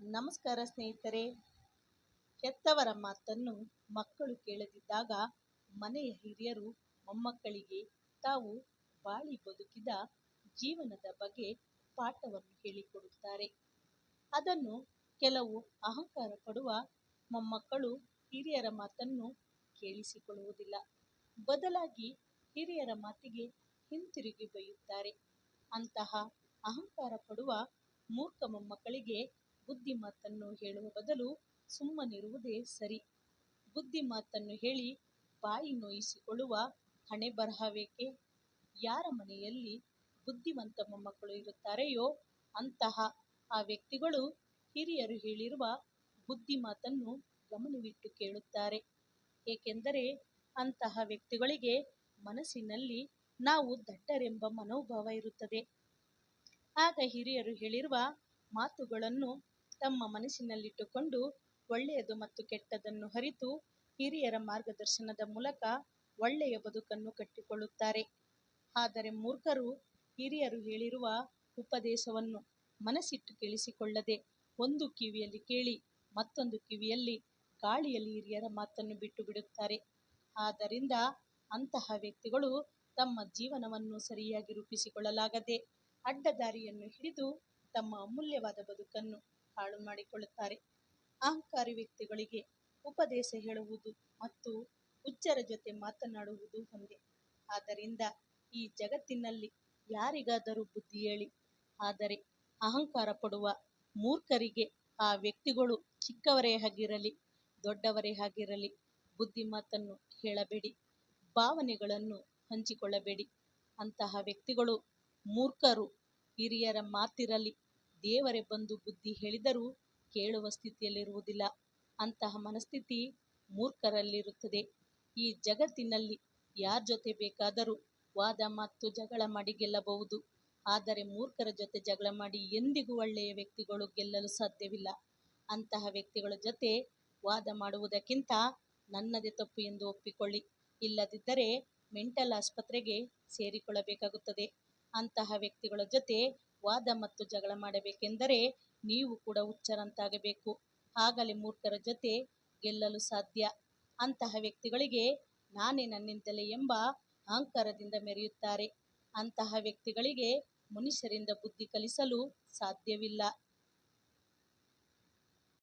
ನಮಸ್ಕಾರ ಸ್ನೇಹಿತರೆ. ಹೆತ್ತವರ ಮಾತನ್ನು ಮಕ್ಕಳು ಕೇಳದಿದ್ದಾಗ ಮನೆಯ ಹಿರಿಯರು ಮೊಮ್ಮಕ್ಕಳಿಗೆ ತಾವು ಬಾಳಿ ಬದುಕಿದ ಜೀವನದ ಬಗ್ಗೆ ಪಾಠವನ್ನು ಹೇಳಿಕೊಡುತ್ತಾರೆ. ಅದನ್ನು ಕೆಲವು ಅಹಂಕಾರ ಪಡುವ ಮೊಮ್ಮಕ್ಕಳು ಹಿರಿಯರ ಮಾತನ್ನು ಕೇಳಿಸಿಕೊಳ್ಳುವುದಿಲ್ಲ. ಬದಲಾಗಿ ಹಿರಿಯರ ಮಾತಿಗೆ ಹಿಂತಿರುಗಿ ಬೈಯುತ್ತಾರೆ. ಅಂತಹ ಅಹಂಕಾರ ಪಡುವ ಮೂರ್ಖ ಮೊಮ್ಮಕ್ಕಳಿಗೆ ಬುದ್ಧಿ ಮಾತನ್ನು ಹೇಳುವ ಬದಲು ಸುಮ್ಮನಿರುವುದೇ ಸರಿ. ಬುದ್ಧಿ ಮಾತನ್ನು ಹೇಳಿ ಬಾಯಿ ನೋಯಿಸಿಕೊಳ್ಳುವ ಹಣೆ ಬರಹವೇಕೆ? ಯಾರ ಮನೆಯಲ್ಲಿ ಬುದ್ಧಿವಂತ ಮೊಮ್ಮಕ್ಕಳು ಇರುತ್ತಾರೆಯೋ ಅಂತಹ ಆ ವ್ಯಕ್ತಿಗಳು ಹಿರಿಯರು ಹೇಳಿರುವ ಬುದ್ಧಿ ಮಾತನ್ನು ಗಮನವಿಟ್ಟು ಕೇಳುತ್ತಾರೆ. ಏಕೆಂದರೆ ಅಂತಹ ವ್ಯಕ್ತಿಗಳಿಗೆ ಮನಸ್ಸಿನಲ್ಲಿ ನಾವು ದಡ್ಡರೆಂಬ ಮನೋಭಾವ ಇರುತ್ತದೆ. ಆಗ ಹಿರಿಯರು ಹೇಳಿರುವ ಮಾತುಗಳನ್ನು ತಮ್ಮ ಮನಸ್ಸಿನಲ್ಲಿಟ್ಟುಕೊಂಡು ಒಳ್ಳೆಯದು ಮತ್ತು ಕೆಟ್ಟದ್ದನ್ನು ಅರಿತು ಹಿರಿಯರ ಮಾರ್ಗದರ್ಶನದ ಮೂಲಕ ಒಳ್ಳೆಯ ಬದುಕನ್ನು ಕಟ್ಟಿಕೊಳ್ಳುತ್ತಾರೆ. ಆದರೆ ಮೂರ್ಖರು ಹಿರಿಯರು ಹೇಳಿರುವ ಉಪದೇಶವನ್ನು ಮನಸ್ಸಿಟ್ಟು ಕೇಳಿಸಿಕೊಳ್ಳದೆ ಒಂದು ಕಿವಿಯಲ್ಲಿ ಕೇಳಿ ಮತ್ತೊಂದು ಕಿವಿಯಲ್ಲಿ ಗಾಳಿಯಲ್ಲಿ ಹಿರಿಯರ ಮಾತನ್ನು ಬಿಟ್ಟು ಬಿಡುತ್ತಾರೆ ಆದ್ದರಿಂದ ಅಂತಹ ವ್ಯಕ್ತಿಗಳು ತಮ್ಮ ಜೀವನವನ್ನು ಸರಿಯಾಗಿ ರೂಪಿಸಿಕೊಳ್ಳಲಾಗದೆ ಅಡ್ಡದಾರಿಯನ್ನು ಹಿಡಿದು ತಮ್ಮ ಅಮೂಲ್ಯವಾದ ಬದುಕನ್ನು ಹಾಳು ಮಾಡಿಕೊಳ್ಳುತ್ತಾರೆ. ಅಹಂಕಾರಿ ವ್ಯಕ್ತಿಗಳಿಗೆ ಉಪದೇಶ ಹೇಳುವುದು ಮತ್ತು ಹುಚ್ಚರ ಜೊತೆ ಮಾತನಾಡುವುದು ಒಂದೇ. ಆದ್ದರಿಂದ ಈ ಜಗತ್ತಿನಲ್ಲಿ ಯಾರಿಗಾದರೂ ಬುದ್ಧಿ ಹೇಳಿ, ಆದರೆ ಅಹಂಕಾರ ಪಡುವ ಮೂರ್ಖರಿಗೆ ಆ ವ್ಯಕ್ತಿಗಳು ಚಿಕ್ಕವರೇ ಆಗಿರಲಿ, ದೊಡ್ಡವರೇ ಆಗಿರಲಿ ಬುದ್ಧಿ ಮಾತನ್ನು ಹೇಳಬೇಡಿ, ಭಾವನೆಗಳನ್ನು ಹಂಚಿಕೊಳ್ಳಬೇಡಿ. ಅಂತಹ ವ್ಯಕ್ತಿಗಳು ಮೂರ್ಖರು, ಹಿರಿಯರ ಮಾತಿರಲಿ ದೇವರೇ ಬಂದು ಬುದ್ಧಿ ಹೇಳಿದರೂ ಕೇಳುವ ಸ್ಥಿತಿಯಲ್ಲಿರುವುದಿಲ್ಲ. ಅಂತಹ ಮನಸ್ಥಿತಿ ಮೂರ್ಖರಲ್ಲಿರುತ್ತದೆ. ಈ ಜಗತ್ತಿನಲ್ಲಿ ಯಾರ ಜೊತೆ ಬೇಕಾದರೂ ವಾದ ಮತ್ತು ಜಗಳ ಮಾಡಿ ಗೆಲ್ಲಬಹುದು. ಆದರೆ ಮೂರ್ಖರ ಜೊತೆ ಜಗಳ ಮಾಡಿ ಎಂದಿಗೂ ಒಳ್ಳೆಯ ವ್ಯಕ್ತಿಗಳು ಗೆಲ್ಲಲು ಸಾಧ್ಯವಿಲ್ಲ. ಅಂತಹ ವ್ಯಕ್ತಿಗಳ ಜೊತೆ ವಾದ ಮಾಡುವುದಕ್ಕಿಂತ ನನ್ನದೇ ತಪ್ಪು ಎಂದು ಒಪ್ಪಿಕೊಳ್ಳಿ. ಇಲ್ಲದಿದ್ದರೆ ಮೆಂಟಲ್ ಆಸ್ಪತ್ರೆಗೆ ಸೇರಿಕೊಳ್ಳಬೇಕಾಗುತ್ತದೆ. ಅಂತಹ ವ್ಯಕ್ತಿಗಳ ಜೊತೆ ವಾದ ಮತ್ತು ಜಗಳ ಮಾಡಬೇಕೆಂದರೆ ನೀವು ಕೂಡ ಹುಚ್ಚರಂತಾಗಬೇಕು. ಆಗಲೇ ಮೂರ್ಖರ ಜೊತೆ ಗೆಲ್ಲಲು ಸಾಧ್ಯ. ಅಂತಹ ವ್ಯಕ್ತಿಗಳಿಗೆ ನಾನೇ ನನ್ನಿಂದಲೇ ಎಂಬ ಅಹಂಕಾರದಿಂದ ಮೆರೆಯುತ್ತಾರೆ. ಅಂತಹ ವ್ಯಕ್ತಿಗಳಿಗೆ ಮನುಷ್ಯರಿಂದ ಬುದ್ಧಿ ಕಲಿಸಲು ಸಾಧ್ಯವಿಲ್ಲ.